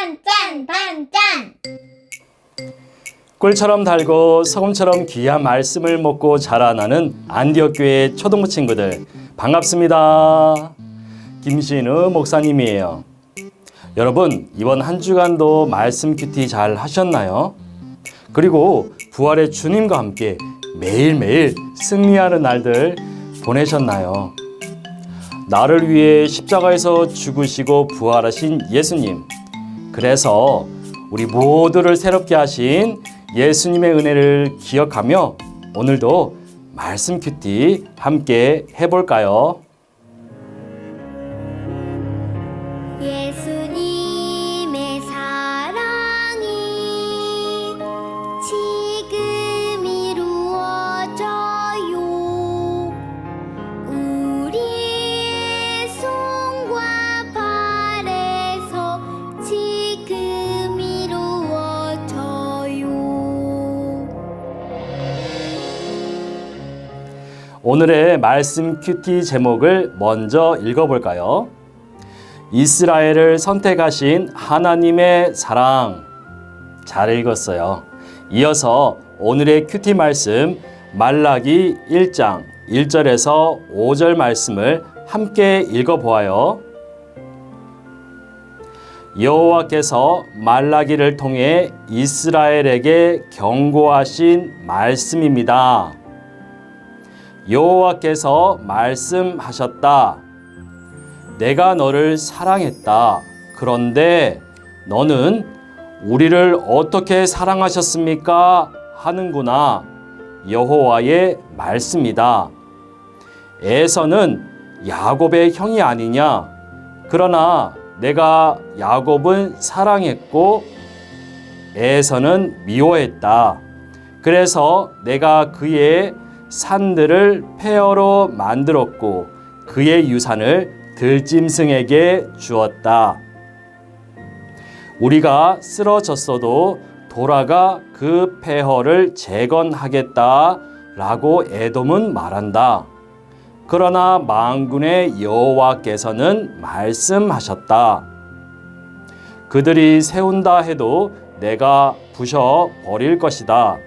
반짠 반짠 꿀처럼 달고 소금처럼 귀한 말씀을 먹고 자라나는 안디옥 교회 초등부 친구들 반갑습니다. 김신우 목사님이에요. 여러분 이번 한 주간도 말씀 큐티 잘 하셨나요? 그리고 부활의 주님과 함께 매일매일 승리하는 날들 보내셨나요? 나를 위해 십자가에서 죽으시고 부활하신 예수님. 그래서 우리 모두를 새롭게 하신 예수님의 은혜를 기억하며 오늘도 말씀 큐티 함께 해볼까요? 예수 오늘의 말씀 큐티 제목을 먼저 읽어볼까요? 이스라엘을 선택하신 하나님의 사랑. 잘 읽었어요. 이어서 오늘의 큐티 말씀 말라기 1장 1절에서 5절 말씀을 함께 읽어보아요. 여호와께서 말라기를 통해 이스라엘에게 경고하신 말씀입니다. 여호와께서 말씀하셨다. 내가 너를 사랑했다. 그런데 너는 우리를 어떻게 사랑하셨습니까? 하는구나. 여호와의 말씀이다. 에서는 야곱의 형이 아니냐? 그러나 내가 야곱은 사랑했고 에서는 미워했다. 그래서 내가 그의 산들을 폐허로 만들었고 그의 유산을 들짐승에게 주었다. 우리가 쓰러졌어도 돌아가 그 폐허를 재건하겠다라고 에돔은 말한다. 그러나 만군의 여호와께서는 말씀하셨다. 그들이 세운다 해도 내가 부셔 버릴 것이다.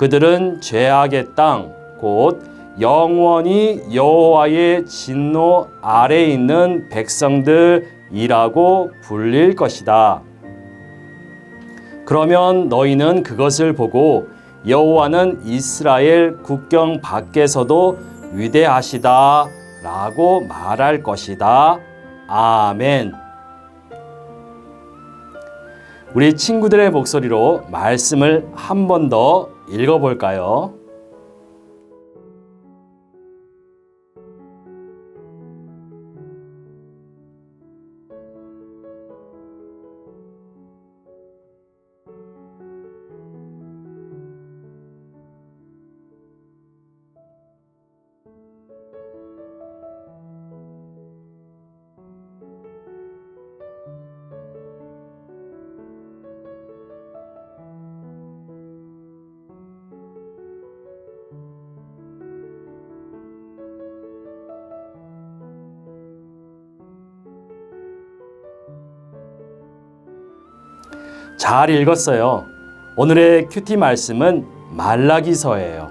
그들은 죄악의 땅, 곧 영원히 여호와의 진노 아래 있는 백성들이라고 불릴 것이다. 그러면 너희는 그것을 보고 여호와는 이스라엘 국경 밖에서도 위대하시다 라고 말할 것이다. 아멘. 우리 친구들의 목소리로 말씀을 한 번 더 읽어볼까요? 잘 읽었어요. 오늘의 큐티 말씀은 말라기서예요.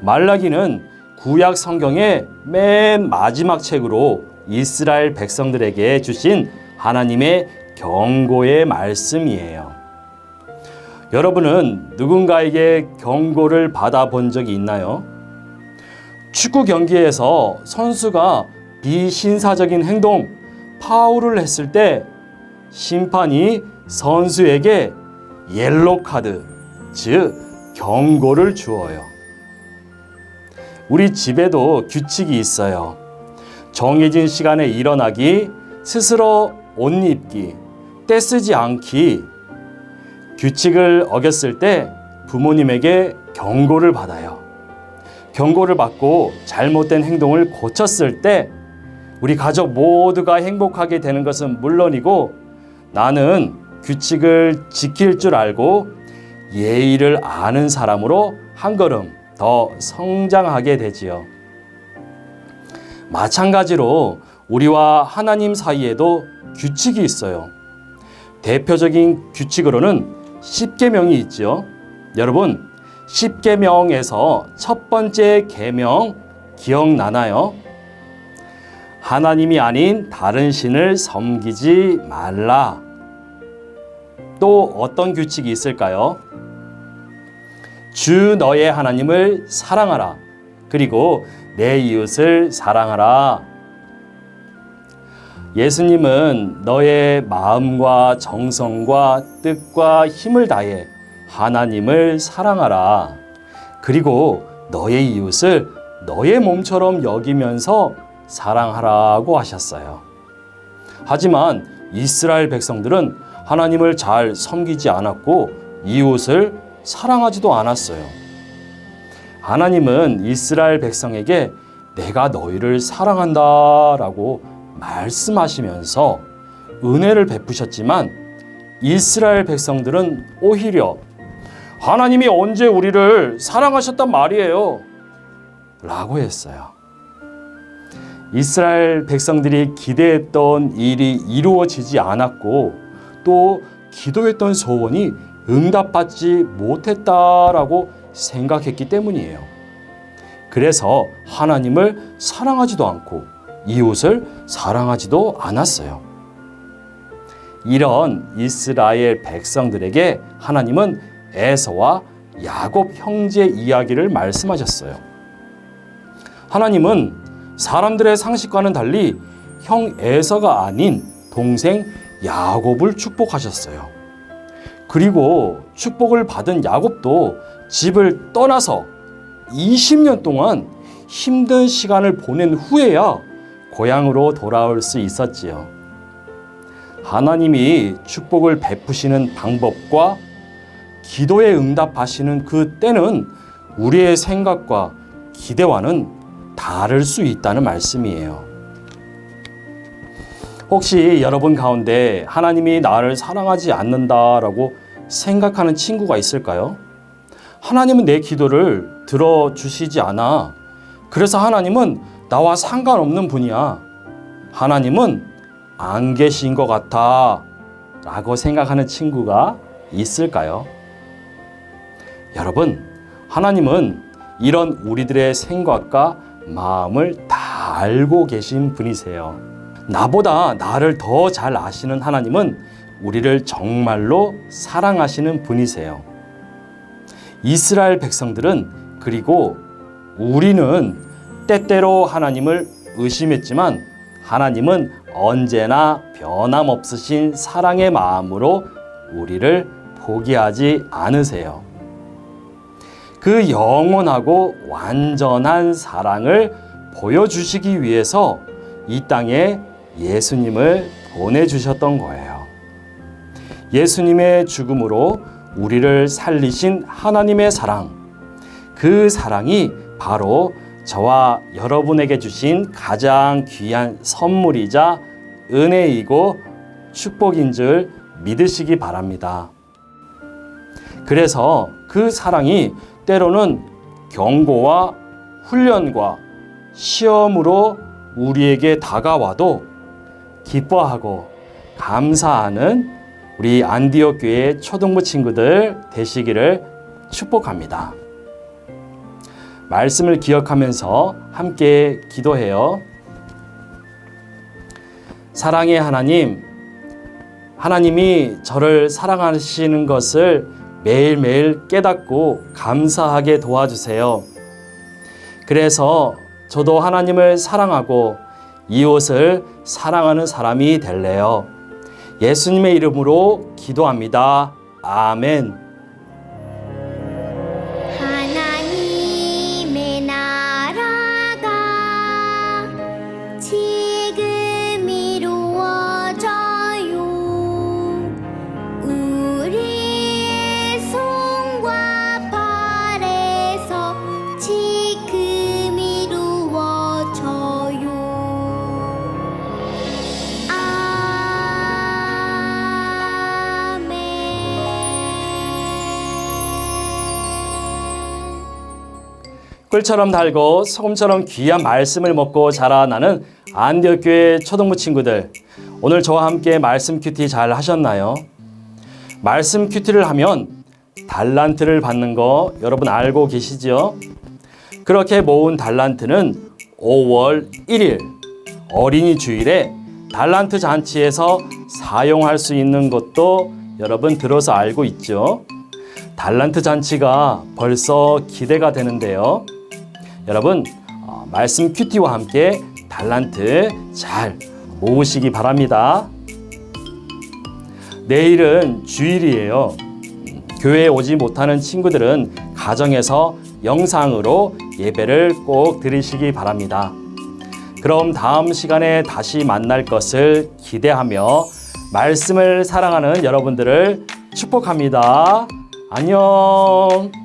말라기는 구약 성경의 맨 마지막 책으로 이스라엘 백성들에게 주신 하나님의 경고의 말씀이에요. 여러분은 누군가에게 경고를 받아본 적이 있나요? 축구 경기에서 선수가 비신사적인 행동, 파울을 했을 때 심판이 선수에게 옐로 카드, 즉 경고를 주어요. 우리 집에도 규칙이 있어요. 정해진 시간에 일어나기, 스스로 옷 입기, 떼쓰지 않기. 규칙을 어겼을 때 부모님에게 경고를 받아요. 경고를 받고 잘못된 행동을 고쳤을 때 우리 가족 모두가 행복하게 되는 것은 물론이고 나는 규칙을 지킬 줄 알고 예의를 아는 사람으로 한 걸음 더 성장하게 되지요. 마찬가지로 우리와 하나님 사이에도 규칙이 있어요. 대표적인 규칙으로는 10계명이 있죠. 여러분, 10계명에서 첫 번째 계명 기억나나요? 하나님이 아닌 다른 신을 섬기지 말라. 또 어떤 규칙이 있을까요? 주 너의 하나님을 사랑하라. 그리고 내 이웃을 사랑하라. 예수님은 너의 마음과 정성과 뜻과 힘을 다해 하나님을 사랑하라. 그리고 너의 이웃을 너의 몸처럼 여기면서 사랑하라고 하셨어요. 하지만 이스라엘 백성들은 하나님을 잘 섬기지 않았고 이웃을 사랑하지도 않았어요. 하나님은 이스라엘 백성에게 내가 너희를 사랑한다 라고 말씀하시면서 은혜를 베푸셨지만 이스라엘 백성들은 오히려 하나님이 언제 우리를 사랑하셨단 말이에요. 라고 했어요. 이스라엘 백성들이 기대했던 일이 이루어지지 않았고 또 기도했던 소원이 응답받지 못했다라고 생각했기 때문이에요. 그래서 하나님을 사랑하지도 않고 이웃을 사랑하지도 않았어요. 이런 이스라엘 백성들에게 하나님은 에서와 야곱 형제 이야기를 말씀하셨어요. 하나님은 사람들의 상식과는 달리 형 에서가 아닌 동생 야곱을 축복하셨어요. 그리고 축복을 받은 야곱도 집을 떠나서 20년 동안 힘든 시간을 보낸 후에야 고향으로 돌아올 수 있었지요. 하나님이 축복을 베푸시는 방법과 기도에 응답하시는 그 때는 우리의 생각과 기대와는 다를 수 있다는 말씀이에요. 혹시 여러분 가운데 하나님이 나를 사랑하지 않는다라고 생각하는 친구가 있을까요? 하나님은 내 기도를 들어주시지 않아. 그래서 하나님은 나와 상관없는 분이야. 하나님은 안 계신 것 같아. 라고 생각하는 친구가 있을까요? 여러분, 하나님은 이런 우리들의 생각과 마음을 다 알고 계신 분이세요. 나보다 나를 더 잘 아시는 하나님은 우리를 정말로 사랑하시는 분이세요. 이스라엘 백성들은 그리고 우리는 때때로 하나님을 의심했지만 하나님은 언제나 변함없으신 사랑의 마음으로 우리를 포기하지 않으세요. 그 영원하고 완전한 사랑을 보여주시기 위해서 이 땅에 예수님을 보내주셨던 거예요. 예수님의 죽음으로 우리를 살리신 하나님의 사랑, 그 사랑이 바로 저와 여러분에게 주신 가장 귀한 선물이자 은혜이고 축복인 줄 믿으시기 바랍니다. 그래서 그 사랑이 때로는 경고와 훈련과 시험으로 우리에게 다가와도 기뻐하고 감사하는 우리 안디옥 교회 초등부 친구들 되시기를 축복합니다. 말씀을 기억하면서 함께 기도해요. 사랑의 하나님, 하나님이 저를 사랑하시는 것을 매일매일 깨닫고 감사하게 도와주세요. 그래서 저도 하나님을 사랑하고 이웃을 사랑하는 사람이 될래요. 예수님의 이름으로 기도합니다. 아멘. 꿀처럼 달고 소금처럼 귀한 말씀을 먹고 자라나는 안디옥 교회 초등부 친구들. 오늘 저와 함께 말씀 큐티 잘 하셨나요? 말씀 큐티를 하면 달란트를 받는 거 여러분 알고 계시죠? 그렇게 모은 달란트는 5월 1일 어린이 주일에 달란트 잔치에서 사용할 수 있는 것도 여러분 들어서 알고 있죠? 달란트 잔치가 벌써 기대가 되는데요. 여러분 어, 말씀 큐티와 함께 달란트 잘 모으시기 바랍니다. 내일은 주일이에요. 음, 교회에 오지 못하는 친구들은 가정에서 영상으로 예배를 꼭 드리시기 바랍니다. 그럼 다음 시간에 다시 만날 것을 기대하며 말씀을 사랑하는 여러분들을 축복합니다. 안녕.